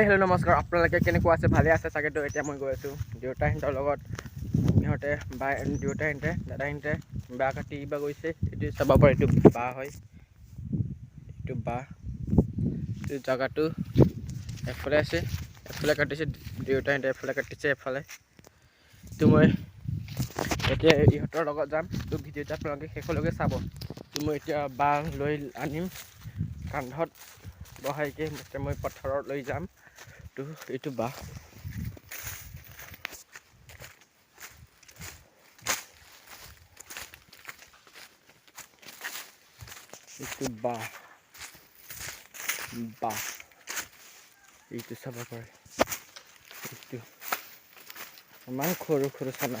Hi hello' নমস্কাৰ। আপোনালোকে কেনেকুৱা আছে? ভালে আছে চাগেতো এতিয়া মই গৈ আছোঁ দেউতাহঁতৰ লগত। সিহঁতে, বা দেউতাহঁতে, দাদাহঁতে বাঁহ কাটিব গৈছে এইটো চাব পাৰে, এইটো বাঁহ হয়। এইটো বাঁহ এইটো জেগাটো এফালে আছে, এফালে কাটিছে, দেউতাহঁতে এফালে কাটিছে এফালে। তো মই এতিয়া ইহঁতৰ লগত যাম। তো ভিডিঅ'টো আপোনালোকে শেষলৈকে চাব। তো মই এতিয়া বাঁহ লৈ আনিম। কান্ধত বহাইকে মই পথাৰত লৈ যাম। তো এইটো বা। এইটো বা। বা। এইটো চাব পাৰে এইটো ইমান সৰু সৰু চানা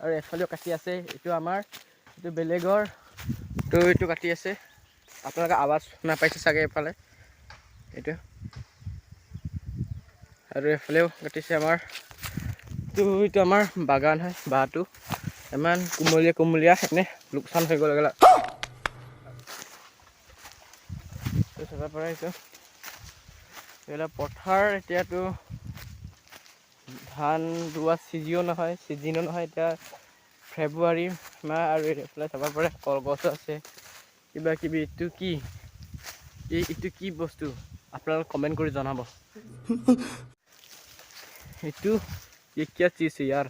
আৰু এফালেও কাটি আছে, এইটো আমাৰ, এইটো বেলেগৰ, তো এইটো কাটি আছে। আপোনালোকে আৱাজ শুনা পাইছে চাগে এফালে এইটো। আৰু এফালেও কাটিছে আমাৰ। তো এইটো আমাৰ বাগান হয়, বাঁহটো। ইমান কুমলীয়া কুমলীয়া, এনে লোকচান হৈ গ'ল গ'লা চাব পৰা এইটো পথাৰ এতিয়াতো ধান ৰোৱা ছিজিও নহয় ছিজনো নহয় এতিয়া ফেব্ৰুৱাৰী মাহ আৰু এইফালে চাব পাৰে কলগছ আছে। কিবা কিবি এইটো কি? এই এইটো কি বস্তু? আপোনালোকে কমেণ্ট কৰি জনাব। এইটো কি চিজ ইয়াৰ।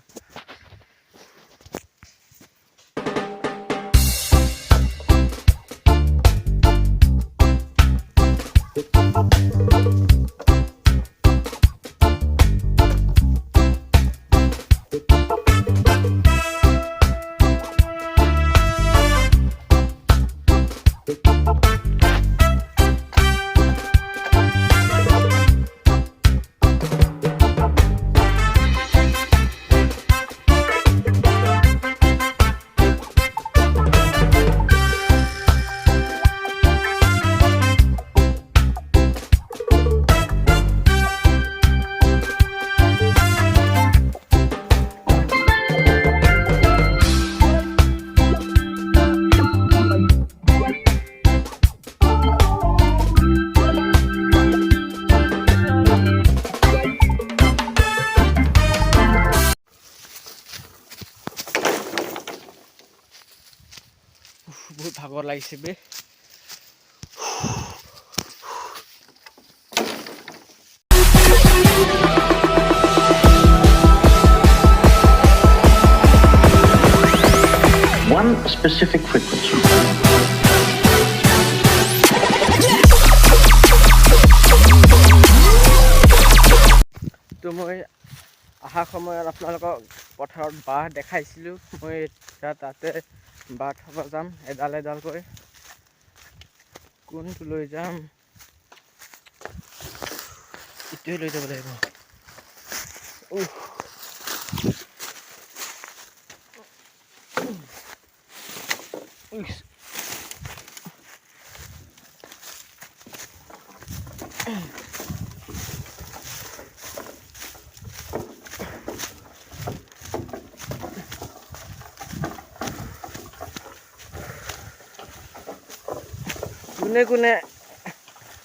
বহুত ভাগৰ লাগিছে বে one specific frequency. তো মই অহা সময়ত আপোনালোকক পথাৰত বাঁহ দেখাইছিলোঁ মই এতিয়া তাতে বাঁহ থ'ব যাম এডাল এডালকৈ কোনটো লৈ যাম ইটোৱে লৈ যাব লাগিব। উইচ। কোনে কোনে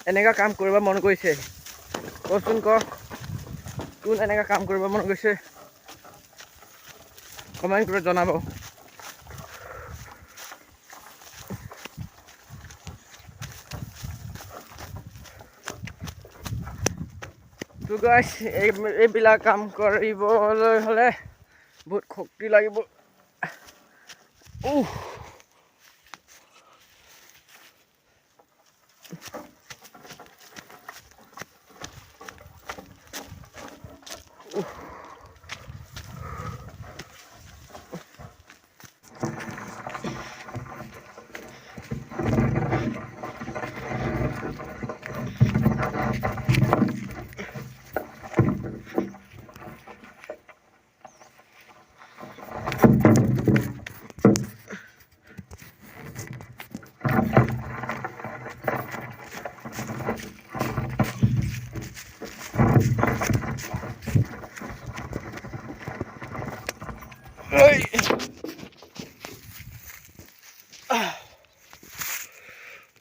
এনেকুৱা কাম কৰিব মন কৰিছে কচোন ক, কোন এনেকুৱা কাম কৰিব মন গৈছে? কমেণ্ট কৰি জনাব। তো গাইছ এই, এইবিলাক কাম কৰিবলৈ হ'লে বহুত শক্তি লাগিব। উহ Uh.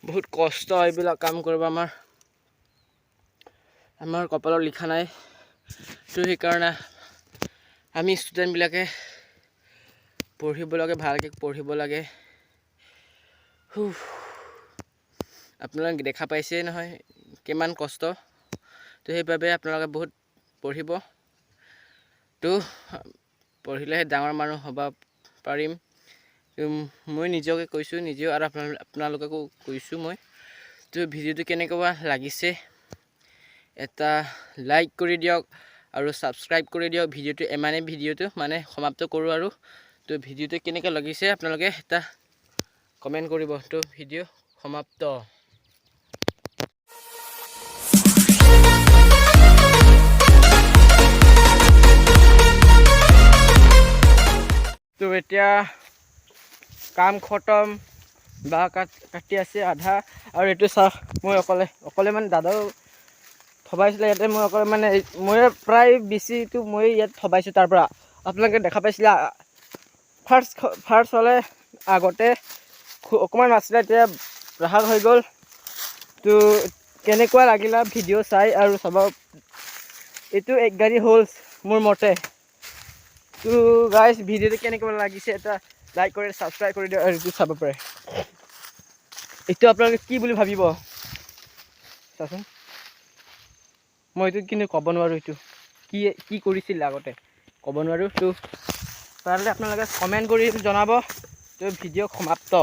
বহুত কষ্ট এইবিলাক কাম কৰিব আমাৰ। আমাৰ কপালত লিখা নাই। তো সেইকাৰণে আমি ষ্টুডেণ্টবিলাকে পঢ়িব লাগে ভালকৈ পঢ়িব লাগে। আপোনালোকে দেখা পাইছেই নহয় কিমান কষ্ট। তো সেইবাবে আপোনালোকে বহুত পঢ়িব। তো পঢ়িলেহে ডাঙৰ মানুহ হ'ব পাৰিম। মই নিজকে কৈছোঁ নিজেও আৰু আপোনাল আপোনালোককো কৈছোঁ মই। তো ভিডিঅ'টো কেনেকুৱা লাগিছে এটা লাইক কৰি দিয়ক আৰু ছাবস্ক্ৰাইব কৰি দিয়ক ভিডিঅ'টো ইমানেই ভিডিঅ'টো মানে সমাপ্ত কৰোঁ আৰু। তো ভিডিঅ'টো কেনেকৈ লাগিছে আপোনালোকে এটা কমেণ্ট কৰিব। তো ভিডিঅ' সমাপ্ত। এতিয়া কাম খতম বা কাট আছে আধা। আৰু এইটো চাহ মই অকলে অকলে মানে দাদাও থবাইছিলে ইয়াতে মই অকলে মানে মই প্ৰায় বেছিটো মই ইয়াত থবাইছোঁ তাৰ পৰা। আপোনালোকে দেখা পাইছিলে? ফাৰ্ষ্ট ফাৰ্ষ্ট হ'লে আগতে অকণমান আছিলে এতিয়া ৰাহাগ হৈ গ'ল। তো কেনেকুৱা লাগিলা ভিডিঅ' চাই আৰু চাব। এইটো এক গাড়ী হ'ল মোৰ মতে। তো গাইজ ভিডিঅ'টো কেনেকুৱা লাগিছে এটা লাইক কৰি ছাবস্ক্ৰাইব কৰি দিয়ক আৰু এইটো চাব পাৰে এইটো আপোনালোকে কি বুলি ভাবিব? চাচোন। মই এইটো কিন্তু ক'ব নোৱাৰোঁ এইটো। কি কি কৰিছিল আগতে? ক'ব নোৱাৰোঁ। তো পাৰিলে আপোনালোকে কমেণ্ট কৰি জনাব। তো ভিডিঅ' সমাপ্ত।